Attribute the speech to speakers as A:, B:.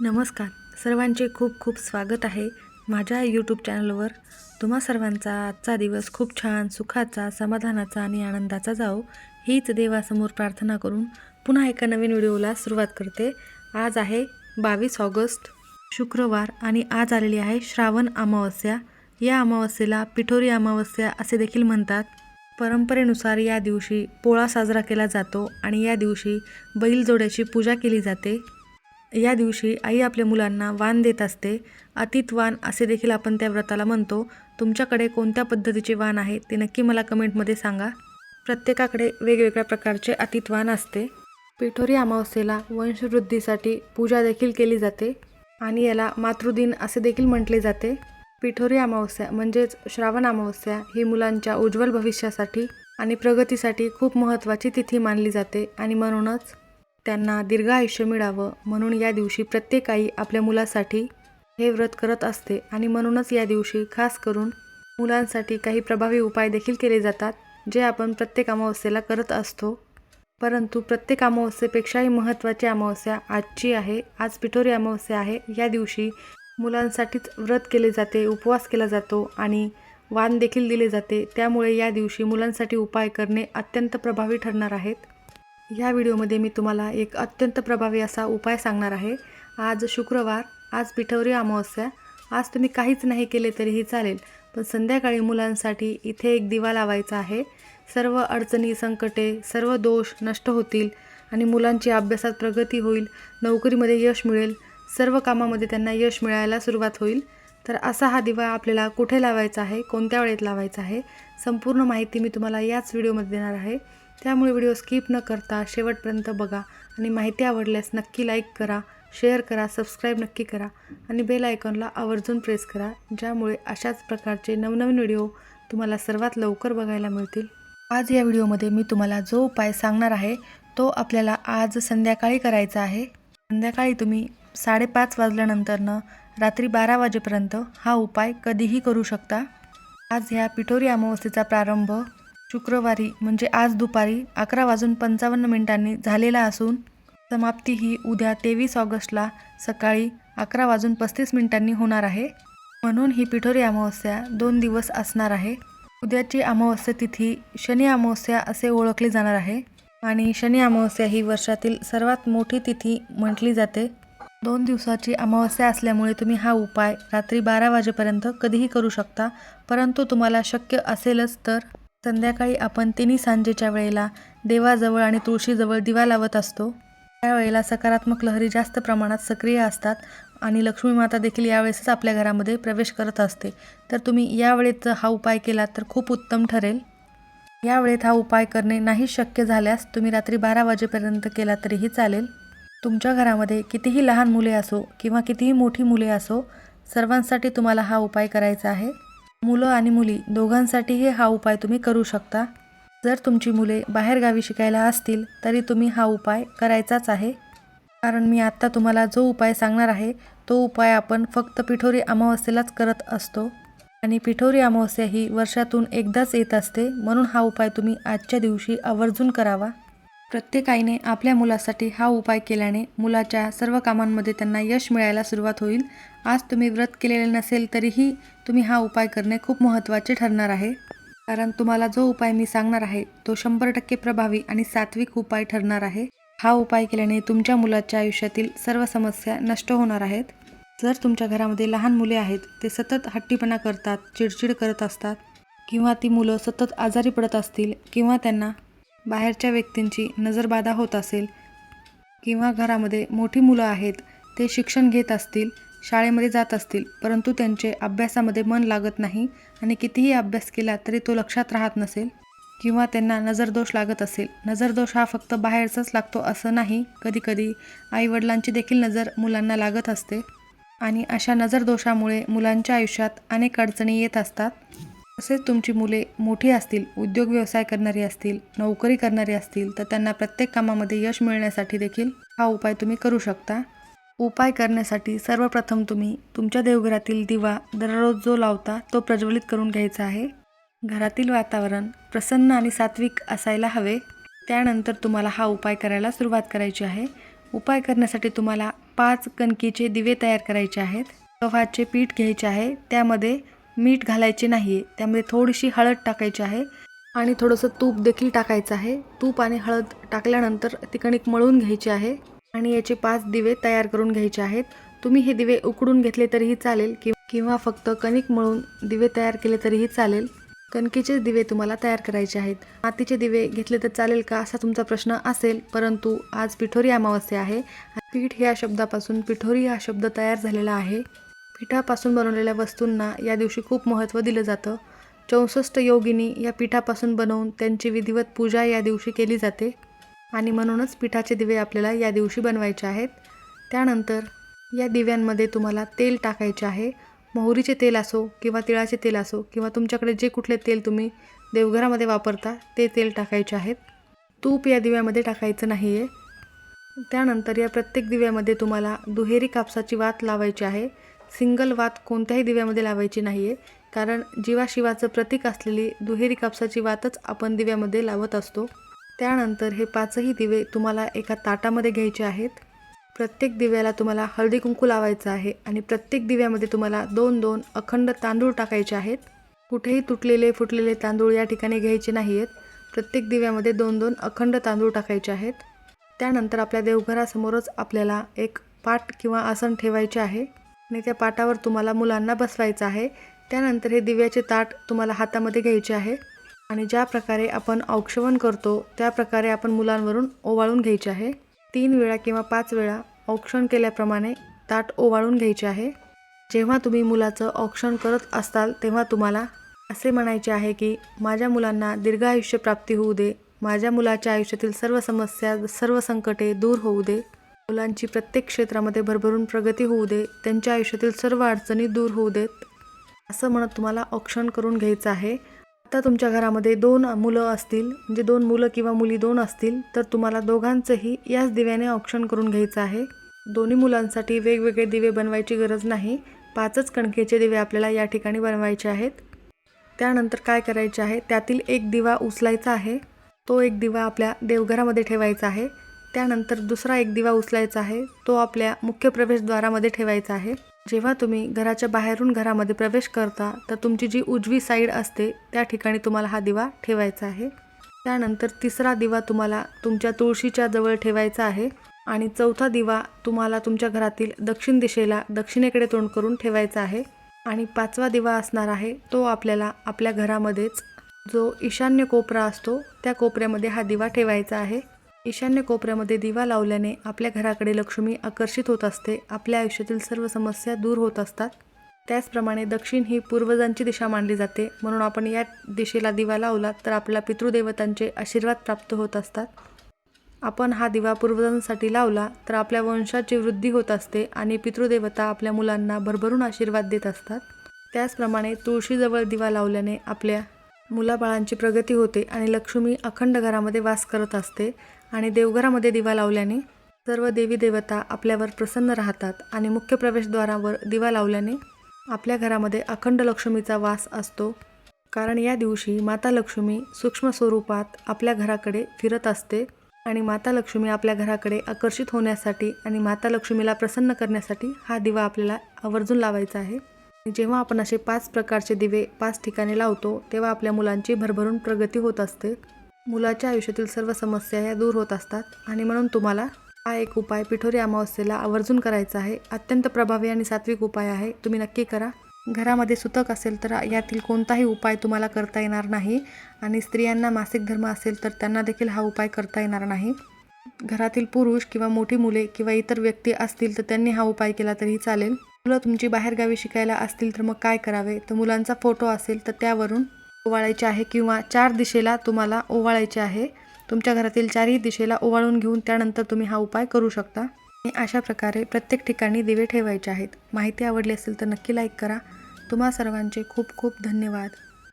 A: नमस्कार. सर्वांचे खूप खूप स्वागत आहे माझ्या यूट्यूब चॅनलवर तुम्हा सर्वांचा आजचा दिवस खूप छान सुखाचा समाधानाचा आणि आनंदाचा जाओ हीच देवासमोर प्रार्थना करून पुन्हा एका नवीन व्हिडिओला सुरुवात करते. आज आहे बावीस ऑगस्ट शुक्रवार आणि आज आलेली आहे श्रावण अमावस्या. या अमावस्येला पिठोरी अमावस्या असे देखील म्हणतात. परंपरेनुसार या दिवशी पोळा साजरा केला जातो आणि या दिवशी बैलजोड्याची पूजा केली जाते. या दिवशी आई आपल्या मुलांना वाण देत असते. अतीत वाण असे देखील आपण त्या व्रताला म्हणतो. तुमच्याकडे कोणत्या पद्धतीचे वाण आहे ते नक्की मला कमेंटमध्ये सांगा. प्रत्येकाकडे वेगवेगळ्या प्रकारचे अतीत वाण असते. पिठोरी अमावस्येला वंशवृद्धीसाठी पूजा देखील केली जाते आणि याला मातृदिन असे देखील म्हटले जाते. पिठोरी अमावस्या म्हणजेच श्रावण अमावस्या ही मुलांच्या उज्ज्वल भविष्यासाठी आणि प्रगतीसाठी खूप महत्त्वाची तिथी मानली जाते आणि म्हणूनच त्यांना दीर्घ आयुष्य मिळावं म्हणून या दिवशी प्रत्येक आई आपल्या मुलासाठी हे व्रत करत असते आणि म्हणूनच या दिवशी खास करून मुलांसाठी काही प्रभावी उपाय देखील केले जातात जे आपण प्रत्येक अमावस्येला करत असतो. परंतु प्रत्येक अमावस्येपेक्षाही महत्त्वाची अमावस्या आजची आहे. आज पिठोरी अमावस्या आहे. या दिवशी मुलांसाठीच व्रत केले जाते उपवास केला जातो आणि वाण देखील दिले जाते. त्यामुळे या दिवशी मुलांसाठी उपाय करणे अत्यंत प्रभावी ठरणार आहेत. या व्हिडिओमध्ये मी तुम्हाला एक अत्यंत प्रभावी असा उपाय सांगणार आहे. आज शुक्रवार आज पिठवरी अमावस्या. आज तुम्ही काहीच नाही केले तरीही चालेल पण संध्याकाळी मुलांसाठी इथे एक दिवा लावायचा आहे. सर्व अडचणी संकटे सर्व दोष नष्ट होतील आणि मुलांची अभ्यासात प्रगती होईल नोकरीमध्ये यश मिळेल सर्व कामामध्ये त्यांना यश मिळायला सुरुवात होईल. तर असा हा दिवा आपल्याला कुठे लावायचा आहे कोणत्या वेळेत लावायचा आहे संपूर्ण माहिती मी तुम्हाला याच व्हिडिओमध्ये देणार आहे. त्यामुळे व्हिडिओ स्किप न करता शेवटपर्यंत बघा आणि माहिती आवडल्यास नक्की लाईक करा शेअर करा सबस्क्राईब नक्की करा आणि बेल आयकॉनला आवर्जून प्रेस करा ज्यामुळे अशाच प्रकारचे नवनवीन व्हिडिओ तुम्हाला सर्वात लवकर बघायला मिळतील. आज या व्हिडिओमध्ये मी तुम्हाला जो उपाय सांगणार आहे तो आपल्याला आज संध्याकाळी करायचा आहे. संध्याकाळी तुम्ही साडेपाच वाजल्यानंतरनं रात्री बारा वाजेपर्यंत हा उपाय कधीही करू शकता. आज ह्या पिठोरी अमावस्येचा प्रारंभ शुक्रवारी म्हणजे आज दुपारी अकरा वाजून पंचावन्न मिनिटांनी झालेला असून समाप्ती ही उद्या तेवीस ऑगस्टला सकाळी अकरा वाजून पस्तीस मिनिटांनी होणार आहे. म्हणून ही पिठोरी अमावस्या दोन दिवस असणार आहे. उद्याची अमावस्या तिथी शनी अमावस्या असे ओळखले जाणार आहे. आणि शनी अमावस्या ही वर्षातील सर्वात मोठी तिथी म्हटली जाते. दोन दिवसाची अमावस्या असल्यामुळे तुम्ही हा उपाय रात्री बारा वाजेपर्यंत कधीही करू शकता परंतु तुम्हाला शक्य असेलच तर संध्याकाळी आपण तिन्ही सांजेच्या वेळेला देवाजवळ आणि तुळशीजवळ दिवा लावत असतो. त्यावेळेला सकारात्मक लहरी जास्त प्रमाणात सक्रिय असतात आणि लक्ष्मी माता देखील यावेळेसच आपल्या घरामध्ये प्रवेश करत असते. तर तुम्ही यावेळेत हा उपाय केला तर खूप उत्तम ठरेल. या वेळेत हा उपाय करणे नाही शक्य झाल्यास तुम्ही रात्री बारा वाजेपर्यंत केला तरीही चालेल. तुमच्या घरामध्ये कितीही लहान मुले असो किंवा कितीही मोठी मुले असो सर्वांसाठी तुम्हाला हा उपाय करायचा आहे. मुलं आणि मुली दोघांसाठीही हा उपाय तुम्ही करू शकता. जर तुमची मुले बाहेरगावी शिकायला असतील तरी तुम्ही हा उपाय करायचाच आहे. कारण मी आत्ता तुम्हाला जो उपाय सांगणार आहे तो उपाय आपण फक्त पिठोरी अमावस्येलाच करत असतो. आणि पिठोरी अमावस्या ही वर्षातून एकदाच येत असते म्हणून हा उपाय तुम्ही आजच्या दिवशी आवर्जून करावा. प्रत्येक आईने आपल्या मुलासाठी हा उपाय केल्याने मुलाच्या सर्व कामांमध्ये त्यांना यश मिळायला सुरुवात होईल. आज तुम्ही व्रत केलेले नसेल तरीही तुम्ही हा उपाय करणे खूप महत्त्वाचे ठरणार आहे. कारण तुम्हाला जो उपाय मी सांगणार आहे तो शंभर टक्के प्रभावी आणि सात्विक उपाय ठरणार आहे. हा उपाय केल्याने तुमच्या मुलाच्या आयुष्यातील सर्व समस्या नष्ट होणार आहेत. जर तुमच्या घरामध्ये लहान मुले आहेत ते सतत हट्टीपणा करतात चिडचिड करत असतात किंवा ती मुलं सतत आजारी पडत असतील किंवा त्यांना बाहेरच्या व्यक्तींची नजरबाधा होत असेल किंवा घरामध्ये मोठी मुलं आहेत ते शिक्षण घेत असतील शाळेमध्ये जात असतील परंतु त्यांचे अभ्यासामध्ये मन लागत नाही आणि कितीही अभ्यास केला तरी तो लक्षात राहत नसेल किंवा त्यांना नजरदोष लागत असेल. नजरदोष हा फक्त बाहेरचाच लागतो असं नाही कधीकधी आईवडिलांची देखील नजर मुलांना लागत असते. आणि अशा नजरदोषामुळे मुलांच्या आयुष्यात अनेक अडचणी येत असतात. तसेच तुमची मुले मोठी असतील उद्योग व्यवसाय करणारी असतील नोकरी करणारी असतील तर त्यांना प्रत्येक कामामध्ये यश मिळण्यासाठी देखील हा उपाय तुम्ही करू शकता. उपाय करण्यासाठी सर्वप्रथम तुम्ही तुमच्या देवघरातील दिवा दररोज जो लावता तो प्रज्वलित करून घ्यायचा आहे. घरातील वातावरण प्रसन्न आणि सात्विक असायला हवे. त्यानंतर तुम्हाला हा उपाय करायला सुरुवात करायची आहे. उपाय करण्यासाठी तुम्हाला पाच कणकीचे दिवे तयार करायचे आहेत. गव्हाचे पीठ घ्यायचे आहे. त्यामध्ये मीठ घालायचे नाही आहे त्यामध्ये थोडीशी हळद टाकायची आहे आणि थोडंसं तूप देखील टाकायचं आहे. तूप आणि हळद टाकल्यानंतर ती कणिक मळून घ्यायची आहे आणि याचे पाच दिवे तयार करून घ्यायचे आहेत. तुम्ही हे दिवे उकडून घेतले तरीही चालेल कि- किंवा फक्त कणिक मळून दिवे तयार केले तरीही चालेल. कणकीचे दिवे तुम्हाला तयार करायचे आहेत. मातीचे दिवे घेतले तर चालेल का असा तुमचा प्रश्न असेल परंतु आज पिठोरी अमावस्या आहे. पीठ ह्या शब्दापासून पिठोरी हा शब्द तयार झालेला आहे. पिठापासून बनवलेल्या वस्तूंना या दिवशी खूप महत्त्व दिलं जातं. चौसष्ट योगिनी या पिठापासून बनवून त्यांची विधिवत पूजा या दिवशी केली जाते. आणि म्हणूनच पिठाचे दिवे आपल्याला या दिवशी बनवायचे आहेत. त्यानंतर या दिव्यांमध्ये तुम्हाला तेल टाकायचे आहे. मोहरीचे तेल असो किंवा तिळाचे तेल असो किंवा तुमच्याकडे जे कुठले तेल तुम्ही देवघरामध्ये वापरता ते तेल टाकायचे आहेत. तूप या दिव्यामध्ये टाकायचं नाही आहे त्यानंतर या प्रत्येक दिव्यामध्ये तुम्हाला दुहेरी कापसाची वात लावायची आहे. सिंगल वात कोणत्याही दिव्यामध्ये लावायची नाही आहे कारण जीवाशिवाचं प्रतीक असलेली दुहेरी कापसाची वातच आपण दिव्यामध्ये लावत असतो. त्यानंतर हे पाचही दिवे तुम्हाला एका ताटामध्ये घ्यायचे आहेत. प्रत्येक दिव्याला तुम्हाला हळदी कुंकू लावायचं आहे आणि प्रत्येक दिव्यामध्ये तुम्हाला दोन दोन अखंड तांदूळ टाकायचे आहेत. कुठेही तुटलेले फुटलेले तांदूळ या ठिकाणी घ्यायचे नाही आहेत प्रत्येक दिव्यामध्ये दोन दोन अखंड तांदूळ टाकायचे आहेत. त्यानंतर आपल्या देवघरासमोरच आपल्याला एक पाट किंवा आसन ठेवायचे आहे. आणि त्या पाटावर तुम्हाला मुलांना बसवायचं आहे. त्यानंतर हे दिव्याचे ताट तुम्हाला हातामध्ये घ्यायचे आहे. आणि ज्या प्रकारे आपण औक्षवण करतो त्या प्रकारे आपण मुलांवरून ओवाळून घ्यायचे आहे. तीन वेळा किंवा पाच वेळा औक्षण केल्याप्रमाणे ताट ओवाळून घ्यायचे आहे. जेव्हा तुम्ही मुलाचं औक्षण करत असाल तेव्हा तुम्हाला असे म्हणायचे आहे की माझ्या मुलांना दीर्घ आयुष्य प्राप्ती होऊ दे. माझ्या मुलाच्या आयुष्यातील सर्व समस्या सर्व संकटे दूर होऊ दे. मुलांची प्रत्येक क्षेत्रामध्ये भरभरून प्रगती होऊ दे त्यांच्या आयुष्यातील सर्व अडचणी दूर होऊ देत. असं म्हणत तुम्हाला औक्षण करून घ्यायचं आहे. आता तुमच्या घरामध्ये दोन मुलं असतील म्हणजे दोन मुलं किंवा मुली दोन असतील तर तुम्हाला दोघांचंही याच दिव्याने औक्षण करून घ्यायचं आहे. दोन्ही मुलांसाठी वेगवेगळे दिवे बनवायची गरज नाही. पाचच कणकेचे दिवे आपल्याला या ठिकाणी बनवायचे आहेत. त्यानंतर काय करायचे आहे? त्यातील एक दिवा उचलायचा आहे. तो एक दिवा आपल्या देवघरामध्ये ठेवायचा आहे. त्यानंतर दुसरा एक दिवा उचलायचा आहे. तो आपल्या मुख्य प्रवेशद्वारामध्ये ठेवायचा आहे. जेव्हा तुम्ही घराच्या बाहेरून घरामध्ये प्रवेश करता तर तुमची जी उजवी साईड असते त्या ठिकाणी तुम्हाला हा दिवा ठेवायचा आहे. त्यानंतर तिसरा दिवा तुम्हाला तुमच्या तुळशीच्या जवळ ठेवायचा आहे. आणि चौथा दिवा तुम्हाला तुमच्या घरातील दक्षिण दिशेला दक्षिणेकडे तोंड करून ठेवायचा आहे. आणि पाचवा दिवा असणार आहे तो आपल्याला आपल्या घरामध्येच जो ईशान्य कोपरा असतो त्या कोपऱ्यामध्ये हा दिवा ठेवायचा आहे. ईशान्य कोपऱ्यामध्ये दिवा लावल्याने आपल्या घराकडे लक्ष्मी आकर्षित होत असते. आपल्या आयुष्यातील सर्व समस्या दूर होत असतात. त्याचप्रमाणे दक्षिण ही पूर्वजांची दिशा मानली जाते. म्हणून आपण या दिशेला दिवा लावला तर आपल्या पितृदेवतांचे आशीर्वाद प्राप्त होत असतात. आपण हा दिवा पूर्वजांसाठी लावला तर आपल्या वंशाची वृद्धी होत असते आणि पितृदेवता आपल्या मुलांना भरभरून आशीर्वाद देत असतात. त्याचप्रमाणे तुळशीजवळ दिवा लावल्याने आपल्या मुलाबाळांची प्रगती होते आणि लक्ष्मी अखंड घरामध्ये वास करत असते आणि देवघरामध्ये दिवा लावल्याने सर्व देवी देवता आपल्यावर प्रसन्न राहतात आणि मुख्य प्रवेशद्वारावर दिवा लावल्याने आपल्या घरामध्ये अखंड लक्ष्मीचा वास असतो. कारण या दिवशी माता लक्ष्मी सूक्ष्म स्वरूपात आपल्या घराकडे फिरत असते आणि माता लक्ष्मी आपल्या घराकडे आकर्षित होण्यासाठी आणि माता लक्ष्मीला प्रसन्न करण्यासाठी हा दिवा आपल्याला आवर्जून लावायचा आहे. जेव्हा आपण असे पाच प्रकारचे दिवे पाच ठिकाणी लावतो तेव्हा आपल्या मुलांची भरभरून प्रगती होत असते. मुलाच्या आयुष्यातील सर्व समस्या ह्या दूर होत असतात. आणि म्हणून तुम्हाला हा एक उपाय पिठोरी अमावस्येला आवर्जून करायचा आहे. अत्यंत प्रभावी आणि सात्विक उपाय आहे. तुम्ही नक्की करा. घरामध्ये सुतक असेल तर यातील कोणताही उपाय तुम्हाला करता येणार नाही. आणि स्त्रियांना मासिक धर्म असेल तर त्यांना देखील हा उपाय करता येणार नाही. घरातील पुरुष किंवा मोठी मुले किंवा इतर व्यक्ती असतील तर त्यांनी हा उपाय केला तरीही चालेल. मुलं तुमची बाहेरगावी शिकायला असतील तर मग काय करावे? तर मुलांचा फोटो असेल तर त्यावरून ओवाळायचे आहे किंवा चार दिशेला तुम्हाला ओवाळायचे आहे. तुमच्या घरातील चारही दिशेला ओवाळून घेऊन त्यानंतर तुम्ही हा उपाय करू शकता. आणि अशा प्रकारे प्रत्येक ठिकाणी दिवे ठेवायचे आहेत. माहिती आवडली असेल तर नक्की लाईक करा. तुम्हा सर्वांचे खूप खूप धन्यवाद.